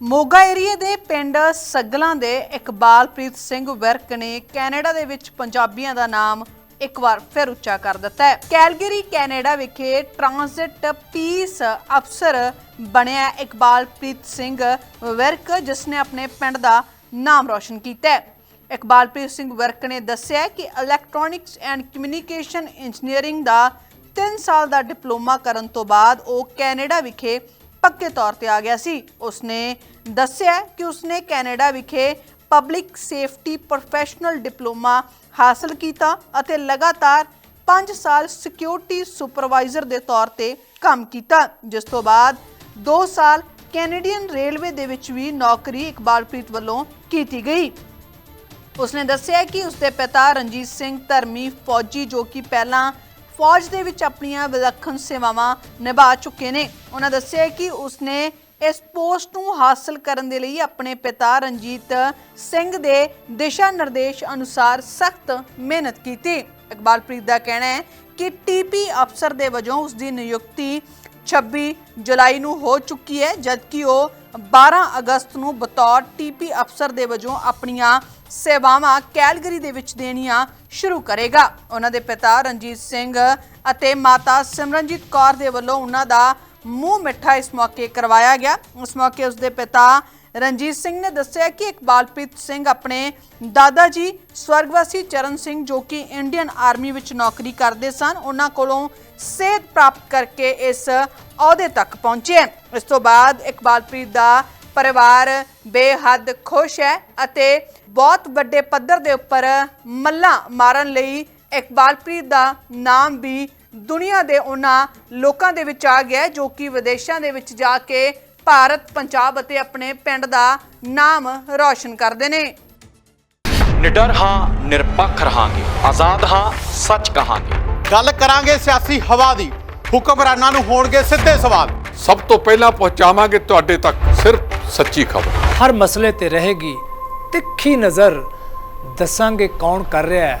ਮੋਗਾ ਏਰੀਏ ਦੇ ਪਿੰਡ ਸੱਗਲਾਂ ਦੇ ਇਕਬਾਲਪ੍ਰੀਤ ਸਿੰਘ ਵਿਰਕ ਨੇ ਕੈਨੇਡਾ ਦੇ ਵਿੱਚ ਪੰਜਾਬੀਆਂ ਦਾ ਨਾਮ ਇੱਕ ਵਾਰ ਫਿਰ ਉੱਚਾ ਕਰ ਦਿੱਤਾ ਹੈ। ਕੈਲਗਰੀ, ਕੈਨੇਡਾ ਵਿਖੇ ਟ੍ਰਾਂਜ਼ਿਟ ਪੀਸ ਅਫਸਰ ਬਣਿਆ ਇਕਬਾਲਪ੍ਰੀਤ ਸਿੰਘ ਵਿਰਕ, ਜਿਸ ਨੇ ਆਪਣੇ ਪਿੰਡ ਦਾ ਨਾਮ ਰੌਸ਼ਨ ਕੀਤਾ ਹੈ। ਇਕਬਾਲਪ੍ਰੀਤ ਸਿੰਘ ਵਿਰਕ ਨੇ ਦੱਸਿਆ ਕਿ ਇਲੈਕਟ੍ਰੋਨਿਕਸ ਐਂਡ ਕਮਿਊਨੀਕੇਸ਼ਨ ਇੰਜੀਨੀਅਰਿੰਗ ਦਾ 3 ਸਾਲ ਦਾ ਡਿਪਲੋਮਾ ਕਰਨ ਤੋਂ ਬਾਅਦ ਉਹ ਕੈਨੇਡਾ ਵਿਖੇ ਪੱਕੇ ਤੌਰ ਤੇ ਆ ਗਿਆ ਸੀ। ਉਸਨੇ ਦੱਸਿਆ ਕਿ ਉਸਨੇ ਕੈਨੇਡਾ ਵਿਖੇ ਪਬਲਿਕ ਸੇਫਟੀ ਪ੍ਰੋਫੈਸ਼ਨਲ ਡਿਪਲੋਮਾ ਹਾਸਲ ਕੀਤਾ ਅਤੇ ਲਗਾਤਾਰ 5 ਸਾਲ ਸਿਕਿਉਰਿਟੀ ਸੁਪਰਵਾਈਜ਼ਰ ਦੇ ਤੌਰ ਤੇ ਕੰਮ ਕੀਤਾ, ਜਿਸ ਤੋਂ ਬਾਅਦ 2 ਸਾਲ ਕੈਨੇਡੀਅਨ ਰੇਲਵੇ ਦੇ ਵਿੱਚ ਵੀ ਨੌਕਰੀ ਇਕਬਾਲਪ੍ਰੀਤ ਵੱਲੋਂ ਕੀਤੀ ਗਈ। ਉਸਨੇ ਦੱਸਿਆ ਕਿ ਉਸਦੇ ਪਿਤਾ ਰਣਜੀਤ ਸਿੰਘ ਧਰਮੀ ਫੌਜੀ ਜੋ ਕਿ ਪਹਿਲਾਂ ਫੌਜ ਦੇ ਵਿੱਚ ਆਪਣੀਆਂ ਵਿਲੱਖਣ ਸੇਵਾਵਾਂ ਨਿਭਾ ਚੁੱਕੇ ਨੇ। ਉਹਨਾਂ ਦੱਸਿਆ ਕਿ ਉਸਨੇ ਇਸ ਪੋਸਟ ਨੂੰ ਹਾਸਲ ਕਰਨ ਦੇ ਲਈ ਆਪਣੇ ਪਿਤਾ ਰਣਜੀਤ ਸਿੰਘ ਦੇ ਦਿਸ਼ਾ ਨਿਰਦੇਸ਼ ਅਨੁਸਾਰ ਸਖਤ ਮਿਹਨਤ ਕੀਤੀ। ਇਕਬਾਲਪ੍ਰੀਤ ਦਾ ਕਹਿਣਾ ਹੈ ਕਿ ਟੀਪੀ ਅਫਸਰ ਦੇ ਵਜੋਂ ਉਸ ਦੀ ਨਿਯੁਕਤੀ 26 ਜੁਲਾਈ ਨੂੰ ਹੋ ਚੁੱਕੀ ਹੈ, ਜਦਕਿ ਉਹ 12 ਅਗਸਤ ਨੂੰ ਬਤੌਰ ਟੀਪੀ ਅਫਸਰ ਦੇ ਵਜੋਂ ਆਪਣੀਆਂ ਸੇਵਾਵਾਂ ਕੈਲਗਰੀ ਦੇ ਵਿੱਚ ਦੇਣੀਆਂ ਸ਼ੁਰੂ ਕਰੇਗਾ। ਉਹਨਾਂ ਦੇ ਪਿਤਾ ਰਣਜੀਤ ਸਿੰਘ ਅਤੇ ਮਾਤਾ ਸਿਮਰਨਜੀਤ ਕੌਰ ਦੇ ਵੱਲੋਂ ਉਹਨਾਂ ਦਾ ਮੂੰਹ ਮਿੱਠਾ ਇਸ ਮੌਕੇ ਕਰਵਾਇਆ ਗਿਆ। ਉਸ ਮੌਕੇ ਉਸਦੇ ਪਿਤਾ ਰਣਜੀਤ ਸਿੰਘ ਨੇ ਦੱਸਿਆ ਕਿ ਇਕਬਾਲਪ੍ਰੀਤ ਸਿੰਘ ਆਪਣੇ ਦਾਦਾ ਜੀ ਸਵਰਗਵਾਸੀ ਚਰਨ ਸਿੰਘ ਜੋ ਕਿ ਇੰਡੀਅਨ ਆਰਮੀ ਵਿੱਚ ਨੌਕਰੀ ਕਰਦੇ ਸਨ, ਉਹਨਾਂ ਕੋਲੋਂ ਸੇਧ ਪ੍ਰਾਪਤ ਕਰਕੇ ਇਸ ਅਹੁਦੇ ਤੱਕ ਪਹੁੰਚੇ ਇਸ ਤੋਂ ਬਾਅਦ ਇਕਬਾਲਪ੍ਰੀਤ ਦਾ ਪਰਿਵਾਰ ਬੇਹੱਦ ਖੁਸ਼ ਹੈ ਅਤੇ ਬਹੁਤ ਵੱਡੇ ਪੱਧਰ ਦੇ ਉੱਪਰ ਮੱਲਾ ਮਾਰਨ ਲਈ ਇਕਬਾਲਪ੍ਰੀਤ ਦਾ ਨਾਮ ਵੀ ਦੁਨੀਆ ਦੇ ਉਹਨਾਂ ਲੋਕਾਂ ਦੇ ਵਿੱਚ ਆ ਗਿਆ ਜੋ ਕਿ ਵਿਦੇਸ਼ਾਂ ਦੇ ਵਿੱਚ ਜਾ ਕੇ ਭਾਰਤ ਪੰਜਾਬ ਅਤੇ ਆਪਣੇ ਪਿੰਡ ਦਾ ਨਾਮ ਰੌਸ਼ਨ ਕਰਦੇ ਨੇ। ਨਿਡਰ ਹਾਂ ਨਿਰਪੱਖ ਰਹਾਂਗੇ। ਆਜ਼ਾਦ ਹਾਂ ਸੱਚ ਕਹਾਂਗੇ। ਗੱਲ ਕਰਾਂਗੇ ਸਿਆਸੀ ਹਵਾ ਦੀ। ਹੁਕਮਰਾਨਾਂ ਨੂੰ ਹੋਣਗੇ ਸਿੱਧੇ ਸਵਾਲ। ਸਭ ਤੋਂ ਪਹਿਲਾਂ ਪਹੁੰਚਾਵਾਂਗੇ ਤੁਹਾਡੇ ਤੱਕ ਸਿਰਫ ਸੱਚੀ ਖਬਰ। ਹਰ ਮਸਲੇ ਤੇ ਰਹੇਗੀ ਤਿੱਖੀ ਨਜ਼ਰ। ਦੱਸਾਂਗੇ ਕੌਣ ਕਰ ਰਿਹਾ ਹੈ।